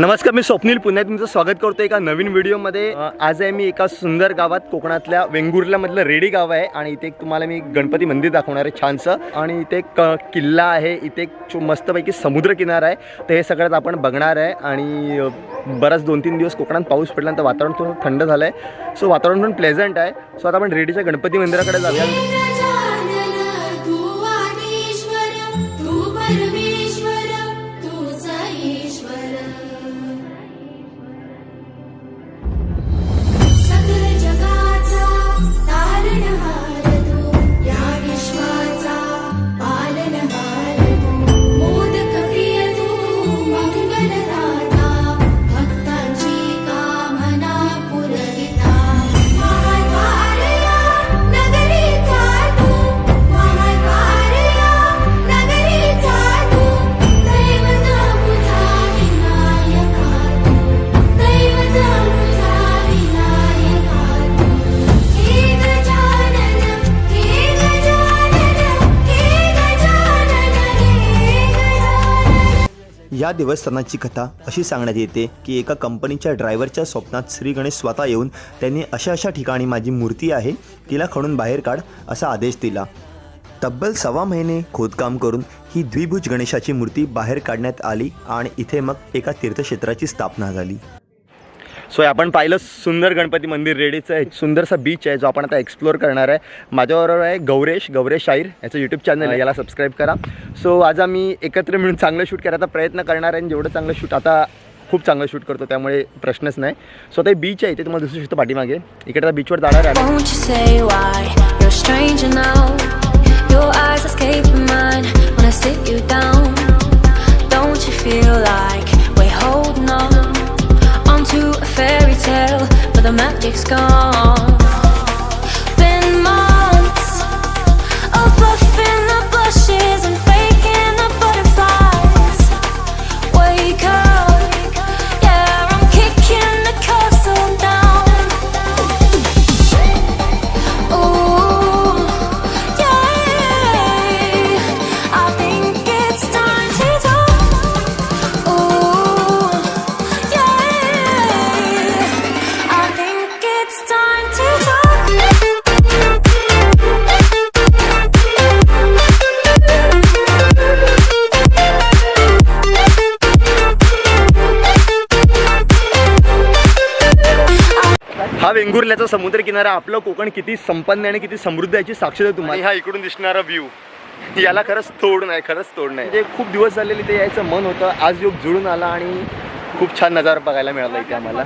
नमस्कार मी स्वप्नील पुन्हा तुमचं स्वागत करतो एका नवीन व्हिडिओमध्ये. आज आहे मी एका सुंदर गावात कोकणातल्या वेंगुर्ल्यामधलं रेडी गाव आहे आणि इथे एक तुम्हाला मी गणपती मंदिर दाखवणार आहे छानसं. आणि इथे एक किल्ला आहे इथे एक मस्तपैकी समुद्र किनारा आहे. तर हे सगळ्यात आपण बघणार आहे आणि बराच दोन तीन दिवस कोकणात पाऊस पडल्यानंतर वातावरण थोडं थंड झालं आहे सो वातावरण पण प्लेझंट आहे. सो आता आपण रेडीच्या गणपती मंदिराकडे जाऊया. या देवस्थानाची कथा अशी सांगण्यात येते की एका कंपनीच्या ड्रायव्हरच्या स्वप्नात श्री गणेश स्वतः येऊन त्यांनी अशा अशा ठिकाणी माझी मूर्ती आहे तिला खणून बाहेर काढ असा आदेश दिला. तब्बल सव्वा महिने खोदकाम करून ही द्विभुज गणेशाची मूर्ती बाहेर काढण्यात आली आणि इथे मग एका तीर्थक्षेत्राची स्थापना झाली. सो आपण पाहिलं सुंदर गणपती मंदिर रेडीचं आहे सुंदरसा बीच आहे जो आपण आता एक्सप्लोअर करणार आहे. माझ्याबरोबर आहे गौरेश गौरेश शाहीर याचं यूट्यूब चॅनल आहे याला सबस्क्राईब करा. सो आज आम्ही एकत्र मिळून चांगलं शूट करायचा प्रयत्न करणार आहे आणि जेवढं चांगलं शूट आता खूप चांगलं शूट करतो त्यामुळे प्रश्नच नाही. सो आता बीच आहे ते तुम्हाला दिसू शकतो पाठीमागे. इकडे आता बीचवर जाणार आहे magic's gone. वेंगुर्ल्याचा समुद्र किनारा आपलं कोकण किती संपन्न आहे आणि किती समृद्ध याची साक्ष देतो तुम्हाला. हा इकडून दिसणारा व्ह्यू याला खरंच तोड नाही खरंच तोड नाही. म्हणजे खूप दिवस झालेले ते यायचं मन होतं. आज योग जुळून आला आणि खूप छान नजारा बघायला मिळाला इथे आम्हाला.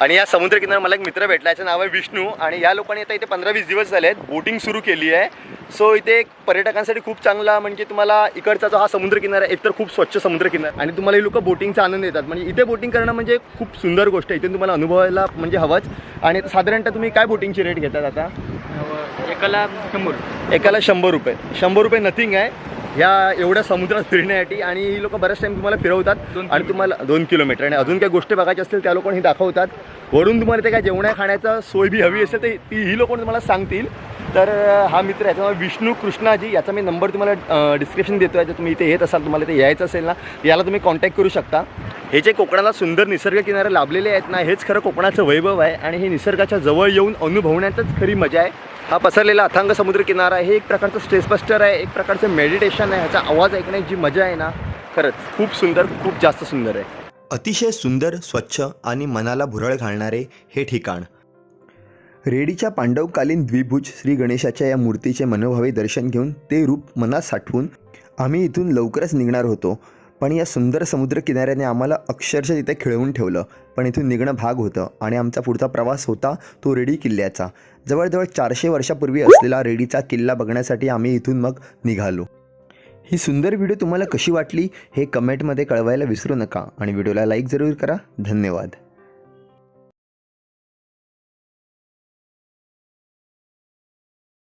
आणि या समुद्र किनारा मला एक मित्र भेटला याचं नाव आहे विष्णू. आणि या लोकांनी आता इथे पंधरा वीस दिवस झाले आहेत बोटिंग सुरू केली आहे. सो इथे एक पर्यटकांसाठी खूप चांगला म्हणजे तुम्हाला इकडचा जो हा समुद्र किनारा आहे, एकतर खूप स्वच्छ समुद्र किनारा आणि तुम्हाला हे लोक बोटिंगचा आनंद देतात. म्हणजे इथे बोटिंग करणं म्हणजे खूप सुंदर गोष्ट आहे. इथे तुम्हाला अनुभवायला म्हणजे हवंच. आणि साधारणतः तुम्ही काय बोटिंगची रेट घेतात आता? एकाला शंभर. एकाला शंभर रुपये. शंभर रुपये नथिंग आहे. ह्या एवढ्या समुद्रात फिरण्यासाठी आणि ही लोक बऱ्याच टाइम तुम्हाला फिरवतात आणि तुम्हाला दोन किलोमीटर. आणि अजून काही गोष्टी बघायच्या असतील त्या लोकांनी दाखवतात. वरून तुम्हाला ते काय जेवण्या खाण्याचा सोय बी हवी असेल तर ती ही लोक तुम्हाला सांगतील. तर हा मित्र याचा नाव विष्णू कृष्णाजी. याचा मी नंबर तुम्हाला डिस्क्रिप्शन देतो आहे जर तुम्ही इथे येत असाल तुम्हाला इथे यायचं असेल ना याला तुम्ही कॉन्टॅक्ट करू शकता. हे जे कोकणाला सुंदर निसर्ग किनारे लाभलेले आहेत ना हेच खरं कोकणाचं वैभव आहे. आणि हे निसर्गाच्या जवळ येऊन अनुभवण्यातच खरी मजा आहे. हा पसरलेला अथांग समुद्र किनारा हे एक प्रकारचं स्ट्रेस बस्टर आहे. एक प्रकारचं मेडिटेशन आहे. ह्याचा आवाज ऐकण्याची जी मजा आहे ना खरंच खूप सुंदर खूप जास्त सुंदर आहे. अतिशय सुंदर स्वच्छ आणि मनाला भुरळ घालणारे हे ठिकाण. रेडीच्या पांडवकालीन द्विभुज श्री गणेशाच्या या मूर्तीचे मनोभावे दर्शन घेऊन ते रूप मनात साठवून आम्ही इथून लवकरच निघणार होतो. पण या सुंदर समुद्र किनाऱ्याने आम्हाला अक्षरशः तिथे खिळवून ठेवलं. पण इथून निघणं भाग होतं आणि आमचा पुढचा प्रवास होता तो रेडी किल्ल्याचा. जवळजवळ चारशे वर्षापूर्वी असलेला रेडीचा किल्ला बघण्यासाठी आम्ही इथून मग निघालो. ही सुंदर व्हिडिओ तुम्हाला कशी वाटली हे कमेंटमध्ये कळवायला विसरू नका आणि व्हिडिओला लाईक जरूर करा. धन्यवाद.